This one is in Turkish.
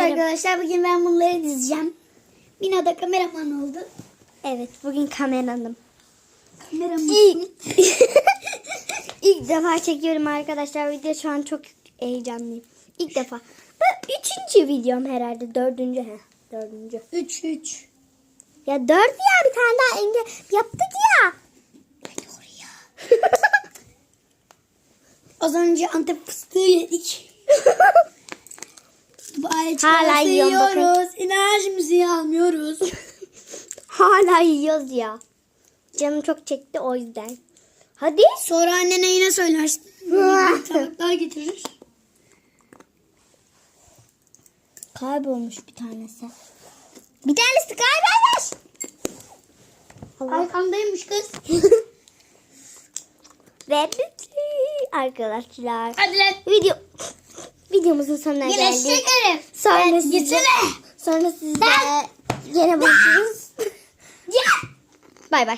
Evet arkadaşlar bugün ben bunları dizeceğim. Mina da kameraman oldu. Evet bugün kameranım. Kameraman. İlk, ilk defa çekiyorum arkadaşlar. Video şu an çok heyecanlıyım. İlk defa. Bu üçüncü videom herhalde. Dördüncü. He. Dördüncü. 3 3. Ya dört ya bir tane daha önce yaptık ya. Az önce Antep fıstığı yedik. Hala yiyorum, bakın. yiyoruz. Enerjimizi almıyoruz. Hala yiyoruz ya. Canım çok çekti o yüzden. Hadi. Sonra annene yine söylersin. Tabaklar getirir. Kaybolmuş bir tanesi. Bir tanesi kaybolmuş. Allah. Arkamdaymış kız. Ve bitti arkadaşlar. Hadi lan. Video videomuzun sonuna geldik. şekerim. Sonra Ben sizde gitsene. sonra sizde yine buluşuruz. Bay bay.